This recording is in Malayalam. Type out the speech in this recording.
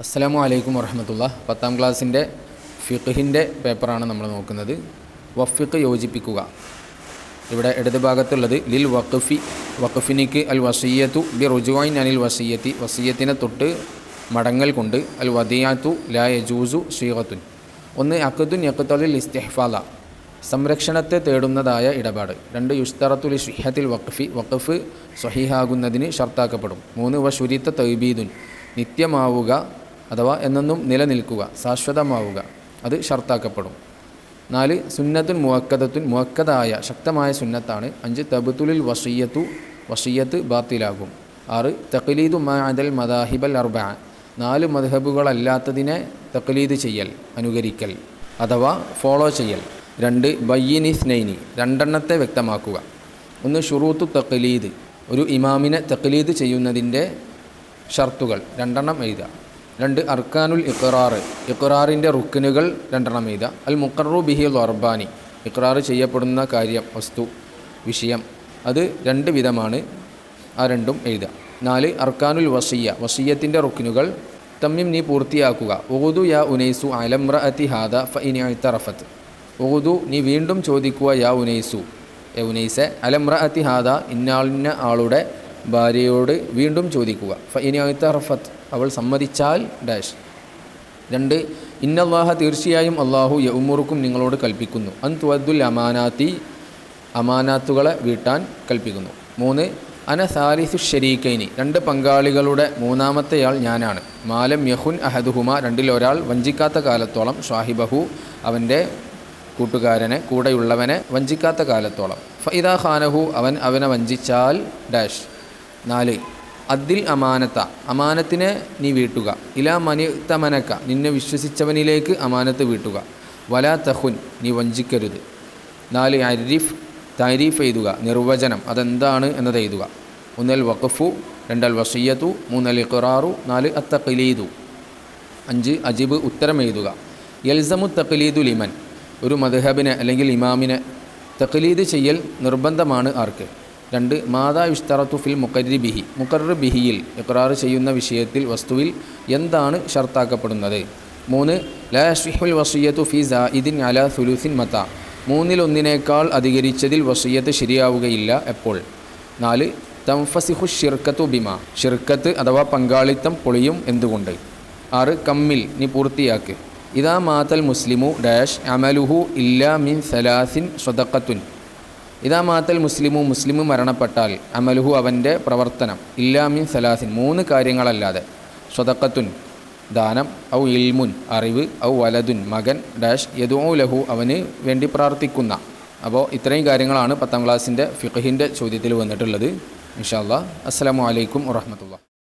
അസ്സലാമു അലൈക്കും വറഹമത്തുള്ള. പത്താം ക്ലാസ്സിന്റെ ഫിഖിന്റെ പേപ്പറാണ് നമ്മൾ നോക്കുന്നത്. വഫിഖ് യോജിപ്പിക്കുക. ഇവിടെ ഇടത് ഭാഗത്തുള്ളത് ലിൽ വഖഫി വഖഫിനിക്ക് അൽ വസീയത്തു ബി റുജുവൈൻ അനിൽ വസീയത്തി വസീയത്തിനെ തൊട്ട് മടങ്ങൽ കൊണ്ട് അൽ വദിയാത്തു ലാ യജൂസു ഷീഖത്തുൻ ഒന്ന് അഖദുൻ യഖ്തലിൽ ഇസ്തിഹ്ഫാല സംരക്ഷണത്തെ തേടുന്നതായ ഇടപാട്. രണ്ട് യുസ്തറത്തുൽ ഷിഹത്തിൽ വഖഫി വഖഫ് സ്വഹീഹാകുന്നതിന് ഷർത്താക്കപ്പെടും. മൂന്ന് വ തൈബീദുൻ നിത്യമാവുക അഥവാ എന്നെന്നും നിലനിൽക്കുക ശാശ്വതമാവുക അത് ഷർത്താക്കപ്പെടും. നാല് സുന്നത്തുൻ മുവക്കദത്തുൻ മുവക്കതായ ശക്തമായ സുന്നത്താണ്. അഞ്ച് തബുത്തുലിൽ വഷീയത്തു വഷീയത്ത് ബാത്തിലാകും. ആറ് തഖലീദു മാതൽ മദാഹിബൽ അർബ. നാല് മദ്ഹബുകളല്ലാത്തതിനെ തഖലീദ് ചെയ്യൽ അനുകരിക്കൽ അഥവാ ഫോളോ ചെയ്യൽ. രണ്ട് ബയ്യനി സ്നൈനി രണ്ടെണ്ണത്തെ വ്യക്തമാക്കുക. ഒന്ന് ഷുറൂത്തു തഖലീദ് ഒരു ഇമാമിനെ തഖലീദ് ചെയ്യുന്നതിന്റെ ഷർത്തുകൾ രണ്ടെണ്ണം എഴുതുക. രണ്ട് അർക്കാനുൽ ഇഖ്റാർ ഇഖ്റാറിന്റെ റുക്കിനുകൾ രണ്ടെണ്ണം എഴുതുക അൽ മുക്കറു ബിഹി ലർബാനി ഇഖ്റാർ ചെയ്യപ്പെടുന്ന കാര്യം വസ്തു വിഷയം അത് രണ്ട് വിധമാണ്. ആ രണ്ടും എഴുതുക നാല് അർക്കാനുൽ വസീയ. വസീയത്തിന്റെ റുക്കിനുകൾ തമ്മിം നീ പൂർത്തിയാക്കുക. ഓതു യാ ഉനൈസു അലംറ അതി ഹാദ ഫ ഇനി അഴ്ത്തറഫത്ത് ഓതു നീ വീണ്ടും ചോദിക്കുക യാ ഉനൈസു. എ ഉനൈസെ അലംറ അതി ഹാദ ഇന്നാളിന്ന ആളുടെ ഭാര്യയോട് വീണ്ടും ചോദിക്കുക. ഇനി അഴ്ത്തറഫത്ത് അവൾ സമ്മതിച്ചാൽ ഡാഷ് രണ്ട് ഇന്നല്ലാഹ തീർച്ചയായും അള്ളാഹു യൗമുറുക്കും നിങ്ങളോട് കൽപ്പിക്കുന്നു. അൻ തുവദ്ദുൽ അമാനാത്തി അമാനാത്തുകളെ വീട്ടാൻ കൽപ്പിക്കുന്നു. മൂന്ന് അന സാലിസു രണ്ട് പങ്കാളികളുടെ മൂന്നാമത്തെയാൾ ഞാനാണ്. മാലം യഹുൻ അഹദുഹുമ. രണ്ടിലൊരാൾ വഞ്ചിക്കാത്ത കാലത്തോളം ഷാഹിബഹു അവന്റെ കൂട്ടുകാരനെ കൂടെയുള്ളവനെ വഞ്ചിക്കാത്ത കാലത്തോളം. ഫൈദ ഖാനഹു അവൻ അവനെ വഞ്ചിച്ചാൽ ഡാഷ് നാല് അദ്ദിൽ അമാനത്ത അമാനത്തിനെ നീ വീട്ടുക. ഇലാ മനി നിന്നെ വിശ്വസിച്ചവനിലേക്ക് അമാനത്ത് വീട്ടുക. വലാ തഹുൻ നീ വഞ്ചിക്കരുത്. നാല് അരിഫ് താരീഫ് എഴുതുക. നിർവചനം അതെന്താണ് എന്നത് എഴുതുക. ഒന്നൽ വഖഫു. രണ്ടൽ വസീയത്തു. മൂന്നൽ ഇഖറാറു. നാല് അത്തഖലീദു. അഞ്ച് അജിബ്. ഉത്തരം എഴുതുക. യൽസമു തഖലീദു ലിമൻ. ഒരു മദ്ഹബിനെ അല്ലെങ്കിൽ ഇമാമിനെ തഖലീദ് ചെയ്യൽ നിർബന്ധമാണ് ആർക്ക്? രണ്ട് മാതാ ഇഷ്തറത്തു ഫിൽ മുക്കരി ബിഹി മുക്കർ ബിഹിയിൽ ഇഖ്റാർ ചെയ്യുന്ന വിഷയത്തിൽ വസ്തുവിൽ എന്താണ് ഷർത്താക്കപ്പെടുന്നത്? മൂന്ന് ലാ ഷിഹുൽ വസീയത്തു ഫി സായിദിൻ അല സുലൂസിൻ മത മൂന്നിലൊന്നിനേക്കാൾ അധികരിച്ചതിൽ വസീയത്ത് ശരിയാവുകയില്ല എപ്പോൾ? നാല് തംഫസിഹു ഷിർക്കത്തു ബിമ ഷിർക്കത്ത് അഥവാ പങ്കാളിത്തം പൊളിയും എന്തുകൊണ്ട്? ആറ് കമ്മിൽ നീ പൂർത്തിയാക്ക്. ഇതാ മാതൽ മുസ്ലിമു ഡാഷ് അമലുഹു ഇല്ലാ മിൻ സലാസിൻ സ്വതക്കത്തുൻ ഇതാ മാത്തൽ മുസ്ലിമു മുസ്ലിമു മരണപ്പെട്ടാൽ അമലുഹു അവന്റെ പ്രവർത്തനം ഇല്ലാമിൻ സലാസിൻ മൂന്ന് കാര്യങ്ങളല്ലാതെ. സ്വതക്കത്തുൻ ദാനം ഔ ഇൽമുൻ അറിവ് ഔ വലതുൻ മകൻ ഡാഷ് യദു ലഹു അവന് വേണ്ടി പ്രാർത്ഥിക്കുന്ന. അപ്പോൾ ഇത്രയും കാര്യങ്ങളാണ് പത്താം ക്ലാസ്സിന്റെ ഫിഖഹിന്റെ ചോദ്യത്തിൽ വന്നിട്ടുള്ളത്. ഇൻഷാ അസ്സാം വലൈക്കും വറഹമത്തുള്ള